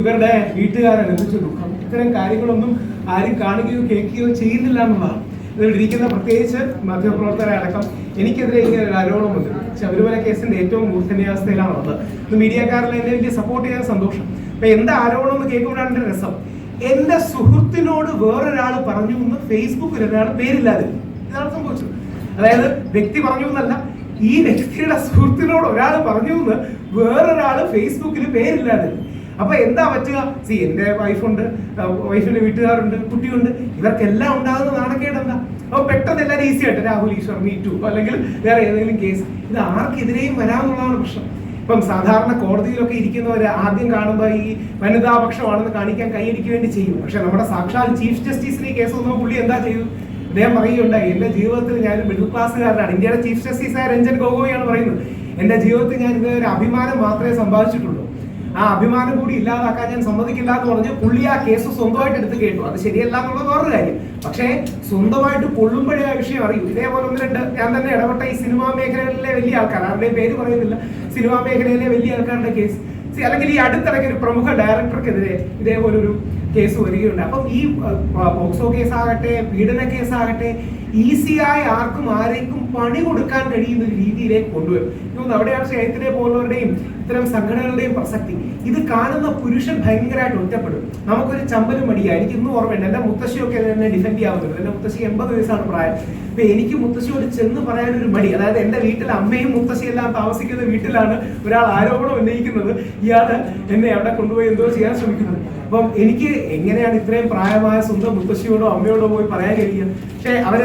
ഇവരുടെ വീട്ടുകാരനുഭവിച്ച ദുഃഖം ഇത്തരം കാര്യങ്ങളൊന്നും ആരും കാണുകയോ കേൾക്കുകയോ ചെയ്യുന്നില്ല എന്നുള്ളതാണ്. ഇതിൽ ഇരിക്കുന്ന പ്രത്യേകിച്ച് മാധ്യമപ്രവർത്തകരെ അടക്കം എനിക്കെതിരെ ഇങ്ങനെ ഒരു ആരോപണം വന്നു ശബരിമല കേസിന്റെ ഏറ്റവും മൂർധന്യാവസ്ഥയിലാണ് വന്നത് ഇത് മീഡിയക്കാരിൽ എന്നെ വലിയ സപ്പോർട്ട് ചെയ്യാൻ സന്തോഷം. അപ്പൊ എന്താ ആരോപണം എന്ന് കേൾക്കുമ്പോഴാണ് എന്റെ രസം. എന്റെ സുഹൃത്തിനോട് വേറൊരാൾ പറഞ്ഞു എന്ന് ഫേസ്ബുക്കിൽ ഒരാൾ പേരില്ലാതെ. ഇതാണ് സംഭവിച്ചത്. അതായത് വ്യക്തി പറഞ്ഞു എന്നല്ല ഈ വ്യക്തിയുടെ സുഹൃത്തിനോട് ഒരാൾ പറഞ്ഞു എന്ന് വേറൊരാൾ ഫേസ്ബുക്കിൽ പേരില്ലാതെ. അപ്പൊ എന്താ പറ്റുക? സി എന്റെ വൈഫുണ്ട് വൈഫിന്റെ വീട്ടുകാരുണ്ട് കുട്ടിയുണ്ട്. ഇവർക്കെല്ലാം ഉണ്ടാകുന്ന നാണക്കേട് എന്താ പെട്ടെന്ന് എല്ലാവരും ഈസി ആയിട്ട് രാഹുൽ ഈശ്വർ മീ ടു അല്ലെങ്കിൽ വേറെ ഏതെങ്കിലും കേസ് ഇത് ആർക്കെതിരെയും വരാമെന്നുള്ളതാണ് പ്രശ്നം. ഇപ്പം സാധാരണ കോടതിയിലൊക്കെ ഇരിക്കുന്നവർ ആദ്യം കാണുമ്പോൾ ഈ വനിതാപക്ഷമാണെന്ന് കാണിക്കാൻ കൈയടിക്ക് വേണ്ടി ചെയ്യും. പക്ഷെ നമ്മുടെ സാക്ഷാൽ ചീഫ് ജസ്റ്റിസിന് കേസ് വന്നപ്പോൾ പുള്ളി എന്താ ചെയ്തു അദ്ദേഹം പറയുകയുണ്ടായി എന്റെ ജീവിതത്തിൽ ഞാൻ മിഡിൽ ക്ലാസ്സുകാരനാണ് ഇന്ത്യയുടെ ചീഫ് ജസ്റ്റിസ് ആയ രഞ്ജൻ ഗോഗോയാണ് പറയുന്നത്. എന്റെ ജീവിതത്തിൽ ഞാൻ ഇതൊരു അഭിമാനം മാത്രമേ സമ്പാദിച്ചിട്ടുള്ളൂ. ആ അഭിമാനം കൂടി ഇല്ലാതാക്കാൻ ഞാൻ സമ്മതിക്കില്ല എന്ന് പറഞ്ഞ് പുള്ളി ആ കേസ് സ്വന്തമായിട്ട് എടുത്ത് കേട്ടു. അത് ശരിയല്ല എന്നുള്ളത് വേറൊരു കാര്യം. പക്ഷേ സ്വന്തമായിട്ട് കൊള്ളുമ്പോഴേ ആ വിഷയം അറിയും. ഇതേപോലെ ഒന്ന് രണ്ട് ഞാൻ തന്നെ ഇടപെട്ട ഈ സിനിമാ മേഖലയിലെ വലിയ ആൾക്കാർ ആരുടെയും പേര് പറയുന്നില്ല സിനിമാ മേഖലയിലെ വലിയ ആൾക്കാരുടെ കേസ്. അല്ലെങ്കിൽ ഈ അടുത്തിടയ്ക്ക് ഒരു പ്രമുഖ ഡയറക്ടർക്കെതിരെ ഇതേപോലെ ഒരു കേസ് വരികയുണ്ട്. അപ്പം ഈ പോക്സോ കേസാകട്ടെ പീഡന കേസാകട്ടെ ഈസിയായി ആർക്കും ആരേക്കും പണി കൊടുക്കാൻ കഴിയുന്ന രീതിയിലേക്ക് കൊണ്ടുവരും. എനിക്ക് അവിടെയാണ് സ്നേഹത്തിനെ പോലുള്ളവരുടെയും ഇത്തരം സംഘടനകളുടെയും പ്രസക്തി. ഇത് കാണുന്ന പുരുഷൻ ഭയങ്കരമായിട്ട് ഒറ്റപ്പെടും. നമുക്കൊരു ചമ്പലും മടിയാണ് എനിക്ക് ഇന്നും ഓർമ്മയുണ്ട്. എന്റെ മുത്തശ്ശിയൊക്കെ എന്നെ ഡിഫെൻഡ് ചെയ്യാവുന്നത് എന്റെ മുത്തശ്ശി എൺപത് വയസ്സാണ് പ്രായം. അപ്പൊ എനിക്ക് മുത്തശ്ശിയോട് ചെന്ന് പറയാൻ ഒരു മടി. അതായത് എന്റെ വീട്ടിൽ അമ്മയും മുത്തശ്ശിയെല്ലാം താമസിക്കുന്ന വീട്ടിലാണ് ഒരാൾ ആരോപണം ഉന്നയിക്കുന്നത്. ഇയാൾ എന്നെ അവിടെ കൊണ്ടുപോയി എന്തോ ചെയ്യാൻ ശ്രമിക്കുന്നത്. അപ്പം എനിക്ക് എങ്ങനെയാണ് ഇത്രയും പ്രായമായ സ്വന്തം മുത്തശ്ശിയോടോ അമ്മയോടോ പോയി പറയാൻ കഴിയുക? പക്ഷെ അവർ